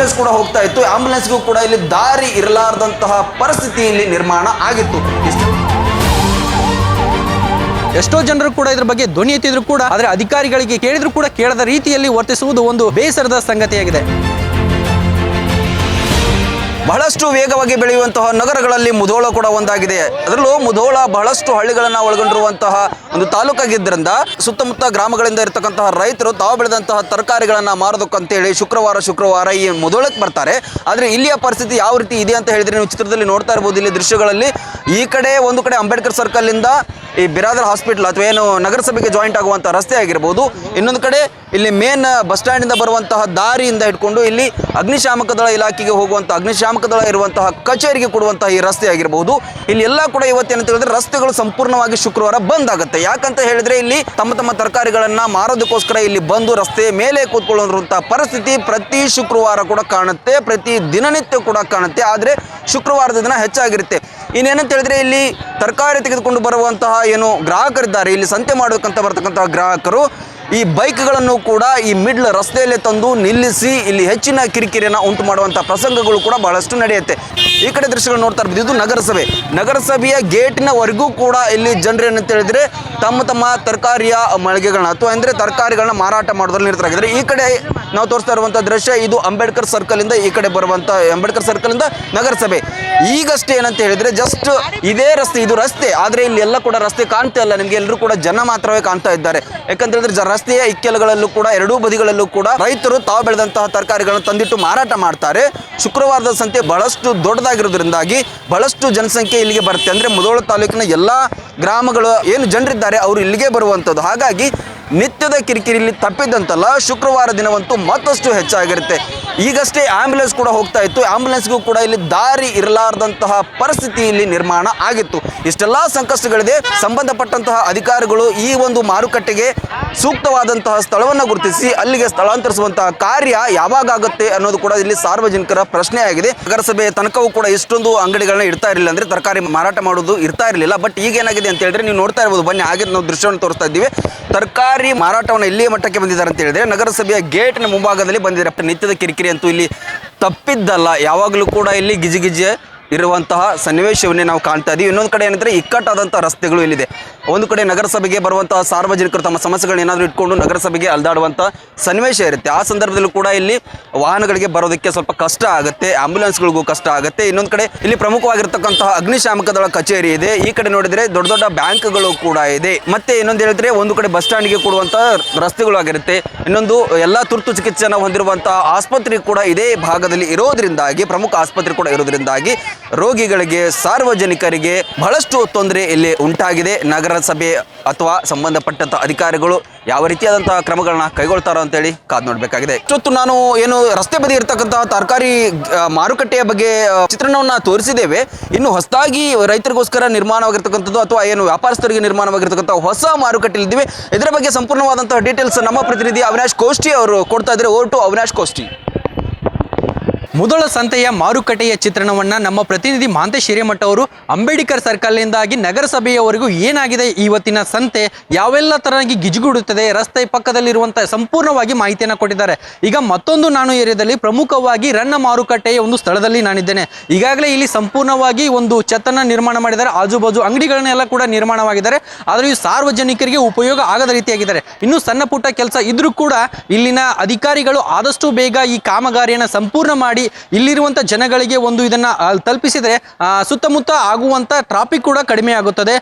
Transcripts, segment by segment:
Ambulance ಕೂಡ ಹೋಗ್ತಾ ಇತ್ತು. ಆಂಬ್ಯುಲೆನ್ಸ್ಗೂ ಕೂಡ ಇಲ್ಲಿ ದಾರಿ ಇರಲಾರದಂತಹ ಪರಿಸ್ಥಿತಿ ಇಲ್ಲಿ ನಿರ್ಮಾಣ ಆಗಿತ್ತು. ಎಷ್ಟೋ ಜನರು ಕೂಡ ಇದ್ರ ಬಗ್ಗೆ ಧ್ವನಿ ಎತ್ತಿದ್ರು ಕೂಡ, ಆದ್ರೆ ಅಧಿಕಾರಿಗಳಿಗೆ ಕೇಳಿದ್ರು ಕೂಡ ಕೇಳದ ರೀತಿಯಲ್ಲಿ ವರ್ತಿಸುವುದು ಒಂದು ಬೇಸರದ ಸಂಗತಿಯಾಗಿದೆ. ಬಹಳಷ್ಟು ವೇಗವಾಗಿ ಬೆಳೆಯುವಂತಹ ನಗರಗಳಲ್ಲಿ ಮುಧೋಳ ಕೂಡ ಒಂದಾಗಿದೆ. ಅದರಲ್ಲೂ ಮುಧೋಳ ಬಹಳಷ್ಟು ಹಳ್ಳಿಗಳನ್ನ ಒಳಗೊಂಡಿರುವಂತಹ ಒಂದು ತಾಲೂಕಾಗಿದ್ದರಿಂದ ಸುತ್ತಮುತ್ತ ಗ್ರಾಮಗಳಿಂದ ಇರತಕ್ಕಂತಹ ರೈತರು ತಾವು ಬೆಳೆದಂತಹ ತರಕಾರಿಗಳನ್ನ ಮಾರೋದಕ್ಕಂತೇಳಿ ಶುಕ್ರವಾರ ಶುಕ್ರವಾರ ಈ ಮುಧೋಳಕ್ಕೆ ಬರ್ತಾರೆ. ಆದರೆ ಇಲ್ಲಿಯ ಪರಿಸ್ಥಿತಿ ಯಾವ ರೀತಿ ಇದೆ ಅಂತ ಹೇಳಿದ್ರೆ ನೀವು ಚಿತ್ರದಲ್ಲಿ ನೋಡ್ತಾ ಇರ್ಬೋದು. ಇಲ್ಲಿ ದೃಶ್ಯಗಳಲ್ಲಿ ಈ ಕಡೆ, ಒಂದು ಕಡೆ ಅಂಬೇಡ್ಕರ್ ಸರ್ಕಲ್ ಇಂದ ಈ ಬಿರಾದರ್ ಹಾಸ್ಪಿಟಲ್ ಅಥವಾ ಏನು ನಗರಸಭೆಗೆ ಜಾಯಿಂಟ್ ಆಗುವಂಥ ರಸ್ತೆ ಆಗಿರ್ಬೋದು. ಇನ್ನೊಂದು ಕಡೆ, ಇಲ್ಲಿ ಮೇನ್ ಬಸ್ ಸ್ಟ್ಯಾಂಡಿಂದ ಬರುವಂತಹ ದಾರಿಯಿಂದ ಹಿಡ್ಕೊಂಡು ಇಲ್ಲಿ ಅಗ್ನಿಶಾಮಕ ದಳ ಇಲಾಖೆಗೆ ಹೋಗುವಂಥ ಅಗ್ನಿಶಾಮಕ ದಳ ಇರುವಂತಹ ಕಚೇರಿಗೆ ಕೊಡುವಂತಹ ಈ ರಸ್ತೆ ಆಗಿರಬಹುದು ಇಲ್ಲಿ ಎಲ್ಲ ಕೂಡ ಇವತ್ತೇನಂತ ಹೇಳಿದ್ರೆ ರಸ್ತೆಗಳು ಸಂಪೂರ್ಣವಾಗಿ ಶುಕ್ರವಾರ ಬಂದ್ ಆಗುತ್ತೆ. ಯಾಕಂತ ಹೇಳಿದ್ರೆ ಇಲ್ಲಿ ತಮ್ಮ ತಮ್ಮ ತರಕಾರಿಗಳನ್ನ ಮಾರೋದಕ್ಕೋಸ್ಕರ ಇಲ್ಲಿ ಬಂದು ರಸ್ತೆ ಮೇಲೆ ಕೂತ್ಕೊಳ್ಳುವಂತಹ ಪರಿಸ್ಥಿತಿ ಪ್ರತಿ ಶುಕ್ರವಾರ ಕೂಡ ಕಾಣುತ್ತೆ, ಪ್ರತಿ ದಿನನಿತ್ಯ ಕೂಡ ಕಾಣುತ್ತೆ. ಆದರೆ ಶುಕ್ರವಾರದ ದಿನ ಹೆಚ್ಚಾಗಿರುತ್ತೆ. ಇನ್ನೇನಂತ ಹೇಳಿದ್ರೆ ಇಲ್ಲಿ ತರಕಾರಿ ತೆಗೆದುಕೊಂಡು ಬರುವಂತಹ ಏನು ಗ್ರಾಹಕರಿದ್ದಾರೆ. ಇಲ್ಲಿ ಸಂತೆ ಮಾಡಬೇಕಂತ ಬರ್ತಕ್ಕಂತಹ ಗ್ರಾಹಕರು ಈ ಬೈಕ್ಗಳನ್ನು ಕೂಡ ಈ ಮಿಡ್ಲ್ ರಸ್ತೆಯಲ್ಲೇ ತಂದು ನಿಲ್ಲಿಸಿ ಇಲ್ಲಿ ಹೆಚ್ಚಿನ ಕಿರಿಕಿರಿಯನ್ನು ಉಂಟು ಮಾಡುವಂಥ ಪ್ರಸಂಗಗಳು ಕೂಡ ಬಹಳಷ್ಟು ನಡೆಯುತ್ತೆ. ಈ ಕಡೆ ದೃಶ್ಯಗಳು ನೋಡ್ತಾ ಇರ್ಬೋದು. ಇದು ನಗರಸಭೆ. ನಗರಸಭೆಯ ಗೇಟಿನವರೆಗೂ ಕೂಡ ಇಲ್ಲಿ ಜನರು ಏನಂತ ಹೇಳಿದ್ರೆ ತಮ್ಮ ತಮ್ಮ ತರಕಾರಿಯ ಮಳಿಗೆಗಳನ್ನ ಅಥವಾ ಅಂದರೆ ತರಕಾರಿಗಳನ್ನ ಮಾರಾಟ ಮಾಡೋದ್ರಲ್ಲಿ ನಿರತರಾಗಿದ್ದಾರೆ. ಈ ಕಡೆ ನಾವು ತೋರಿಸ್ತಾ ಇರುವಂಥ ದೃಶ್ಯ ಇದು ಅಂಬೇಡ್ಕರ್ ಸರ್ಕಲ್ ಇಂದ ಈ ಕಡೆ ಬರುವಂಥ ಅಂಬೇಡ್ಕರ್ ಸರ್ಕಲ್ ಇಂದ ನಗರಸಭೆ. ಈಗಷ್ಟೇ ಏನಂತ ಹೇಳಿದ್ರೆ ಜಸ್ಟ್ ಇದೇ ರಸ್ತೆ, ಇದು ರಸ್ತೆ. ಆದರೆ ಇಲ್ಲಿ ಎಲ್ಲ ಕೂಡ ರಸ್ತೆ ಕಾಣ್ತಾ ಇಲ್ಲ. ನಿಮಗೆ ಎಲ್ಲರೂ ಕೂಡ ಜನ ಮಾತ್ರವೇ ಕಾಣ್ತಾ ಇದ್ದಾರೆ. ಯಾಕಂತ ಹೇಳಿದ್ರೆ ರಸ್ತೆಯ ಇಕ್ಕೆಲಗಳಲ್ಲೂ ಕೂಡ, ಎರಡೂ ಬದಿಗಳಲ್ಲೂ ಕೂಡ ರೈತರು ತಾವು ಬೆಳೆದಂತಹ ತರಕಾರಿಗಳನ್ನು ತಂದಿಟ್ಟು ಮಾರಾಟ ಮಾಡ್ತಾರೆ. ಶುಕ್ರವಾರದ ಸಂತೆ ಬಹಳಷ್ಟು ದೊಡ್ಡದಾಗಿರೋದ್ರಿಂದಾಗಿ ಬಹಳಷ್ಟು ಜನಸಂಖ್ಯೆ ಇಲ್ಲಿಗೆ ಬರುತ್ತೆ. ಅಂದ್ರೆ ಮುಧೋಳ ತಾಲೂಕಿನ ಎಲ್ಲ ಗ್ರಾಮಗಳು ಏನು ಜನರಿದ್ದಾರೆ, ಅವರು ಇಲ್ಲಿಗೆ ಬರುವಂಥದ್ದು ಹಾಗಾಗಿ ನಿತ್ಯದ ಕಿರಿಕಿರಿ ಇಲ್ಲಿ ತಪ್ಪಿದ್ದಂತಲ್ಲ ಶುಕ್ರವಾರ ದಿನವಂತೂ ಮತ್ತಷ್ಟು ಹೆಚ್ಚಾಗಿರುತ್ತೆ. ಈಗಷ್ಟೇ ಆಂಬ್ಯುಲೆನ್ಸ್ ಕೂಡ ಹೋಗ್ತಾ ಇತ್ತು. ಆಂಬ್ಯುಲೆನ್ಸ್ಗೂ ಕೂಡ ಇಲ್ಲಿ ದಾರಿ ಇರಲಾರದಂತಹ ಪರಿಸ್ಥಿತಿ ಇಲ್ಲಿ ನಿರ್ಮಾಣ ಆಗಿತ್ತು. ಇಷ್ಟೆಲ್ಲ ಸಂಕಷ್ಟಗಳಿದೆ. ಸಂಬಂಧಪಟ್ಟಂತಹ ಅಧಿಕಾರಿಗಳು ಈ ಒಂದು ಮಾರುಕಟ್ಟೆಗೆ ಸೂಕ್ತವಾದಂತಹ ಸ್ಥಳವನ್ನು ಗುರುತಿಸಿ ಅಲ್ಲಿಗೆ ಸ್ಥಳಾಂತರಿಸುವಂತಹ ಕಾರ್ಯ ಯಾವಾಗ ಆಗುತ್ತೆ ಅನ್ನೋದು ಕೂಡ ಇಲ್ಲಿ ಸಾರ್ವಜನಿಕರ ಪ್ರಶ್ನೆ ಆಗಿದೆ. ನಗರಸಭೆಯ ತನಕವೂ ಕೂಡ ಇಷ್ಟೊಂದು ಅಂಗಡಿಗಳನ್ನ ಇಡ್ತಾ ಇರಲಿಲ್ಲ ಅಂದ್ರೆ ತರಕಾರಿ ಮಾರಾಟ ಮಾಡೋದು ಇರ್ತಾ ಇರಲಿಲ್ಲ. ಬಟ್ ಈಗ ಏನಾಗಿದೆ ಅಂತ ಹೇಳಿದ್ರೆ ನೀವು ನೋಡ್ತಾ ಇರ್ಬೋದು, ಬನ್ನಿ ಹಾಗೆ ನಾವು ದೃಶ್ಯವನ್ನು ತೋರಿಸ್ತಾ ಇದ್ದೀವಿ. ತರಕಾರಿ ಮಾರಾಟವನ್ನು ಎಲ್ಲಿಯ ಮಟ್ಟಕ್ಕೆ ಬಂದಿದ್ದಾರೆ ಅಂತ ಹೇಳಿದ್ರೆ ನಗರಸಭೆಯ ಗೇಟ್ನ ಮುಂಭಾಗದಲ್ಲಿ ಬಂದಿದ್ದಾರೆ ನಿತ್ಯದ ಕಿರಿಕಿರಿ ಅಂತೂ ಇಲ್ಲಿ ತಪ್ಪಿದ್ದಲ್ಲ. ಯಾವಾಗಲೂ ಕೂಡ ಇಲ್ಲಿ ಗಿಜಿಗಿಜಿ ಇರುವಂತಹ ಸನ್ನಿವೇಶವನ್ನೇ ನಾವು ಕಾಣ್ತಾ ಇದ್ದೀವಿ ಇನ್ನೊಂದು ಕಡೆ ಏನಂದ್ರೆ ಇಕ್ಕಟ್ಟಾದಂಥ ರಸ್ತೆಗಳು ಇಲ್ಲಿದೆ. ಒಂದು ಕಡೆ ನಗರಸಭೆಗೆ ಬರುವಂತಹ ಸಾರ್ವಜನಿಕರು ತಮ್ಮ ಸಮಸ್ಯೆಗಳನ್ನ ಏನಾದರೂ ಇಟ್ಕೊಂಡು ನಗರಸಭೆಗೆ ಅಲ್ದಾಡುವಂಥ ಸನ್ನಿವೇಶ ಇರುತ್ತೆ. ಆ ಸಂದರ್ಭದಲ್ಲೂ ಕೂಡ ಇಲ್ಲಿ ವಾಹನಗಳಿಗೆ ಬರೋದಕ್ಕೆ ಸ್ವಲ್ಪ ಕಷ್ಟ ಆಗುತ್ತೆ. ಆಂಬ್ಯುಲೆನ್ಸ್ಗಳಿಗೂ ಕಷ್ಟ ಆಗುತ್ತೆ. ಇನ್ನೊಂದು ಕಡೆ ಇಲ್ಲಿ ಪ್ರಮುಖವಾಗಿರ್ತಕ್ಕಂತಹ ಅಗ್ನಿಶಾಮಕ ದಳ ಕಚೇರಿ ಇದೆ. ಈ ಕಡೆ ನೋಡಿದ್ರೆ ದೊಡ್ಡ ದೊಡ್ಡ ಬ್ಯಾಂಕ್ಗಳು ಕೂಡ ಇದೆ. ಮತ್ತೆ ಇನ್ನೊಂದು ಹೇಳಿದ್ರೆ ಒಂದು ಕಡೆ ಬಸ್ ಸ್ಟ್ಯಾಂಡ್ಗೆ ಕೊಡುವಂಥ ರಸ್ತೆಗಳು ಆಗಿರುತ್ತೆ. ಇನ್ನೊಂದು ಎಲ್ಲ ತುರ್ತು ಚಿಕಿತ್ಸೆಯನ್ನು ಹೊಂದಿರುವಂತಹ ಆಸ್ಪತ್ರೆ ಕೂಡ ಇದೇ ಭಾಗದಲ್ಲಿ ಇರೋದ್ರಿಂದಾಗಿ, ಪ್ರಮುಖ ಆಸ್ಪತ್ರೆ ಕೂಡ ಇರೋದ್ರಿಂದಾಗಿ ರೋಗಿಗಳಿಗೆ, ಸಾರ್ವಜನಿಕರಿಗೆ ಬಹಳಷ್ಟು ತೊಂದರೆ ಇಲ್ಲಿ ಉಂಟಾಗಿದೆ. ನಗರಸಭೆ ಅಥವಾ ಸಂಬಂಧಪಟ್ಟಂತ ಅಧಿಕಾರಿಗಳು ಯಾವ ರೀತಿಯಾದಂತಹ ಕ್ರಮಗಳನ್ನ ಕೈಗೊಳ್ತಾರೋ ಅಂತೇಳಿ ಕಾದ್ ನೋಡಬೇಕಾಗಿದೆ. ಇಷ್ಟೊತ್ತು ನಾನು ಏನು ರಸ್ತೆ ಬದಿ ಇರತಕ್ಕಂತಹ ತರಕಾರಿ ಮಾರುಕಟ್ಟೆಯ ಬಗ್ಗೆ ಚಿತ್ರಣವನ್ನ ತೋರಿಸಿದ್ದೇವೆ. ಇನ್ನು ಹೊಸದಾಗಿ ರೈತರಿಗೋಸ್ಕರ ನಿರ್ಮಾಣವಾಗಿರ್ತಕ್ಕಂಥದ್ದು ಅಥವಾ ಏನು ವ್ಯಾಪಾರಸ್ಥರಿಗೆ ನಿರ್ಮಾಣವಾಗಿರ್ತಕ್ಕಂಥ ಹೊಸ ಮಾರುಕಟ್ಟೆ ಇದ್ದೀವಿ ಇದರ ಬಗ್ಗೆ ಸಂಪೂರ್ಣವಾದಂತಹ ಡೀಟೇಲ್ಸ್ ನಮ್ಮ ಪ್ರತಿನಿಧಿ ಅವಿನಾಶ್ ಕೋಷ್ಟಿ ಅವರು ಕೊಡ್ತಾ ಇದ್ದಾರೆ. ಓರ್ ಟು ಅವಿನಾಶ್ ಕೋಷ್ಟಿ ಮುದೋಳ ಸಂತೆಯ ಮಾರುಕಟ್ಟೆಯ ಚಿತ್ರಣವನ್ನ ನಮ್ಮ ಪ್ರತಿನಿಧಿ ಮಾಂತೇಶ್ ಹಿರೇಮಠ ಅವರು ಅಂಬೇಡ್ಕರ್ ಸರ್ಕಲ್ನಿಂದಾಗಿ ನಗರಸಭೆಯವರೆಗೂ ಏನಾಗಿದೆ ಇವತ್ತಿನ ಸಂತೆ, ಯಾವೆಲ್ಲ ತರನಾಗಿ ಗಿಜುಗುಡುತ್ತದೆ, ರಸ್ತೆ ಪಕ್ಕದಲ್ಲಿರುವಂತಹ ಸಂಪೂರ್ಣವಾಗಿ ಮಾಹಿತಿಯನ್ನು ಕೊಟ್ಟಿದ್ದಾರೆ. ಈಗ ಮತ್ತೊಂದು ನಾನು ಏರಿಯಾದಲ್ಲಿ ಪ್ರಮುಖವಾಗಿ ರನ್ನ ಮಾರುಕಟ್ಟೆಯ ಒಂದು ಸ್ಥಳದಲ್ಲಿ ನಾನಿದ್ದೇನೆ. ಈಗಾಗಲೇ ಇಲ್ಲಿ ಸಂಪೂರ್ಣವಾಗಿ ಒಂದು ಚತನ ನಿರ್ಮಾಣ ಮಾಡಿದ್ದಾರೆ. ಆಜುಬಾಜು ಅಂಗಡಿಗಳನ್ನೆಲ್ಲ ಕೂಡ ನಿರ್ಮಾಣವಾಗಿದ್ದಾರೆ. ಆದರೆ ಈ ಸಾರ್ವಜನಿಕರಿಗೆ ಉಪಯೋಗ ಆಗದ ರೀತಿಯಾಗಿದ್ದಾರೆ. ಇನ್ನು ಸಣ್ಣ ಪುಟ್ಟ ಕೆಲಸ ಇದ್ರೂ ಕೂಡ ಇಲ್ಲಿನ ಅಧಿಕಾರಿಗಳು ಆದಷ್ಟು ಬೇಗ ಈ ಕಾಮಗಾರಿಯನ್ನು ಸಂಪೂರ್ಣ ಮಾಡಿ ಇಲ್ಲಿರುವಂಥ ಜನಗಳಿಗೆ ಒಂದು ಇದನ್ನ ತಲುಪಿಸಿದರೆ ಸುತ್ತಮುತ್ತ ಆಗುವಂಥ ಟ್ರಾಫಿಕ್ ಕೂಡ ಕಡಿಮೆ ಆಗುತ್ತದೆ.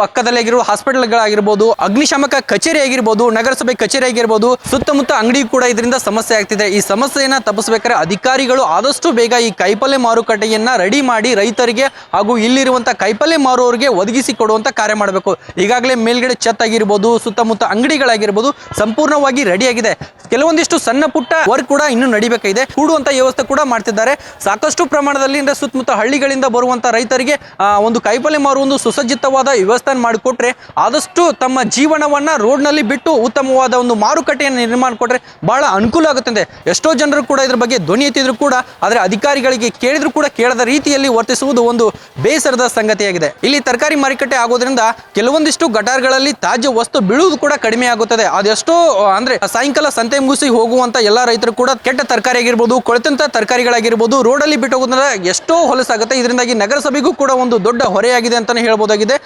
ಪಕ್ಕದಲ್ಲಿರುವ ಹಾಸ್ಪಿಟಲ್ಗಳಾಗಿರ್ಬೋದು ಅಗ್ನಿಶಾಮಕ ಕಚೇರಿ ಆಗಿರ್ಬೋದು, ನಗರಸಭೆ ಕಚೇರಿ ಆಗಿರ್ಬೋದು, ಸುತ್ತಮುತ್ತ ಅಂಗಡಿ ಕೂಡ ಇದರಿಂದ ಸಮಸ್ಯೆ ಆಗ್ತಿದೆ. ಈ ಸಮಸ್ಯೆಯನ್ನು ತಪ್ಪಿಸಬೇಕಾದ್ರೆ ಅಧಿಕಾರಿಗಳು ಆದಷ್ಟು ಬೇಗ ಈ ಕೈಪಲ್ಲೆ ಮಾರುಕಟ್ಟೆಯನ್ನ ರೆಡಿ ಮಾಡಿ ರೈತರಿಗೆ ಹಾಗೂ ಇಲ್ಲಿರುವಂಥ ಕೈಪಲ್ಲೆ ಮಾರುವವರಿಗೆ ಒದಗಿಸಿ ಕೊಡುವಂಥ ಕಾರ್ಯ ಮಾಡಬೇಕು. ಈಗಾಗಲೇ ಮೇಲ್ಗಡೆ ಛತ್ ಆಗಿರ್ಬೋದು, ಸುತ್ತಮುತ್ತ ಅಂಗಡಿಗಳಾಗಿರ್ಬೋದು, ಸಂಪೂರ್ಣವಾಗಿ ರೆಡಿ ಆಗಿದೆ. ಕೆಲವೊಂದಿಷ್ಟು ಸಣ್ಣ ಪುಟ್ಟ ವರ್ಕ್ ಕೂಡ ಇನ್ನೂ ನಡಿಬೇಕಾಗಿದೆ. ಕೂಡುವಂಥ ವ್ಯವಸ್ಥೆ ಕೂಡ ಮಾಡ್ತಿದ್ದಾರೆ. ಸಾಕಷ್ಟು ಪ್ರಮಾಣದಲ್ಲಿ ಅಂದ್ರೆ ಸುತ್ತಮುತ್ತ ಹಳ್ಳಿಗಳಿಂದ ಬರುವಂತ ರೈತರಿಗೆ ಒಂದು ಕೈಪಲ್ಯ ಮಾರುವ ಒಂದು ಸುಸಜ್ಜಿತವಾದ ವ್ಯವಸ್ಥೆ ಮಾಡಿಕೊಟ್ರೆ ಆದಷ್ಟು ತಮ್ಮ ಜೀವನವನ್ನ ರೋಡ್ನಲ್ಲಿ ಬಿಟ್ಟು ಉತ್ತಮವಾದ ಒಂದು ಮಾರುಕಟ್ಟೆಯನ್ನು ನಿರ್ಮಾಣ ಕೊಟ್ಟರೆ ಬಹಳ ಅನುಕೂಲ ಆಗುತ್ತದೆ ಎಷ್ಟೋ ಜನರು ಕೂಡ ಇದ್ರ ಬಗ್ಗೆ ಧ್ವನಿ ಎತ್ತಿದ್ರು ಕೂಡ, ಆದರೆ ಅಧಿಕಾರಿಗಳಿಗೆ ಕೇಳಿದ್ರು ಕೂಡ ಕೇಳದ ರೀತಿಯಲ್ಲಿ ವರ್ತಿಸುವುದು ಒಂದು ಬೇಸರದ ಸಂಗತಿಯಾಗಿದೆ. ಇಲ್ಲಿ ತರಕಾರಿ ಮಾರುಕಟ್ಟೆ ಆಗೋದ್ರಿಂದ ಕೆಲವೊಂದಿಷ್ಟು ಗಟಾರ್ಗಳಲ್ಲಿ ತಾಜಾ ವಸ್ತು ಬೀಳುವುದು ಕೂಡ ಕಡಿಮೆ ಆಗುತ್ತದೆ. ಅದೆಷ್ಟೋ ಅಂದ್ರೆ ಸಾಯಂಕಾಲ ಸಂತೆ ಮುಗಿಸಿ ಹೋಗುವಂತ ಎಲ್ಲ ರೈತರು ಕೂಡ ಕೆಟ್ಟ ತರಕಾರಿ ಆಗಿರ್ಬೋದು, ಕೊಳೆತಂತ ತರಕಾರಿಗಳಾಗಿರ್ಬೋದು, ರೋಡಲ್ಲಿ ಬಿಟ್ಟು ಹೋಗೋದ್ರಿಂದ ಎಷ್ಟೋ ಹೊಲಸಾಗುತ್ತೆ. ಇದರಿಂದಾಗಿ ನಗರಸಭೆಗೂ ಕೂಡ ಒಂದು ದೊಡ್ಡ ಹೊರೆಯಾಗಿದೆ ಅಂತಲೇ ಹೇಳ್ಬೋದಾಗಿದೆ.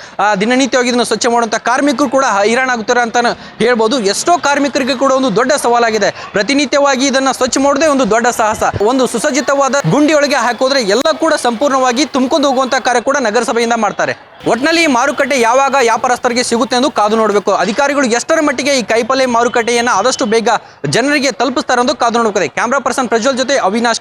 ದಿನನಿತ್ಯವಾಗಿ ಇದನ್ನು ಸ್ವಚ್ಛ ಮಾಡುವಂಥ ಕಾರ್ಮಿಕರು ಕೂಡ ಹೈರಾಣಾಗುತ್ತಾರೆ ಅಂತಾನೆ ಹೇಳ್ಬೋದು. ಎಷ್ಟೋ ಕಾರ್ಮಿಕರಿಗೆ ಕೂಡ ಒಂದು ದೊಡ್ಡ ಸವಾಲಾಗಿದೆ. ಪ್ರತಿನಿತ್ಯವಾಗಿ ಇದನ್ನ ಸ್ವಚ್ಛ ಮಾಡೋದೇ ಒಂದು ದೊಡ್ಡ ಸಾಹಸ. ಒಂದು ಸುಸಜ್ಜಿತವಾದ ಗುಂಡಿಯೊಳಗೆ ಹಾಕೋದ್ರೆ ಎಲ್ಲ ಕೂಡ ಸಂಪೂರ್ಣವಾಗಿ ತುಂಬಿಕೊಂಡು ಹೋಗುವಂಥ ಕಾರ್ಯ ಕೂಡ ನಗರಸಭೆಯಿಂದ ಮಾಡ್ತಾರೆ. ಒಟ್ನಲ್ಲಿ ಮಾರುಕಟ್ಟೆ ಯಾವಾಗ ವ್ಯಾಪಾರಸ್ಥರಿಗೆ ಸಿಗುತ್ತೆ ಎಂದು ಕಾದು ನೋಡಬೇಕು. ಅಧಿಕಾರಿಗಳು ಎಷ್ಟರ ಮಟ್ಟಿಗೆ ಈ ಕಾಯಿಪಲ್ಲೆ ಮಾರುಕಟ್ಟೆಯನ್ನು ಆದಷ್ಟು ಬೇಗ ಜನರಿಗೆ ತಲುಪಿಸ್ತಾರೆ ಎಂದು ಕಾದು ನೋಡಬೇಕು. ಕ್ಯಾಮ್ರಾ ಪರ್ಸನ್ ಪ್ರಜ್ವಲ್ ಜೊತೆ Avinash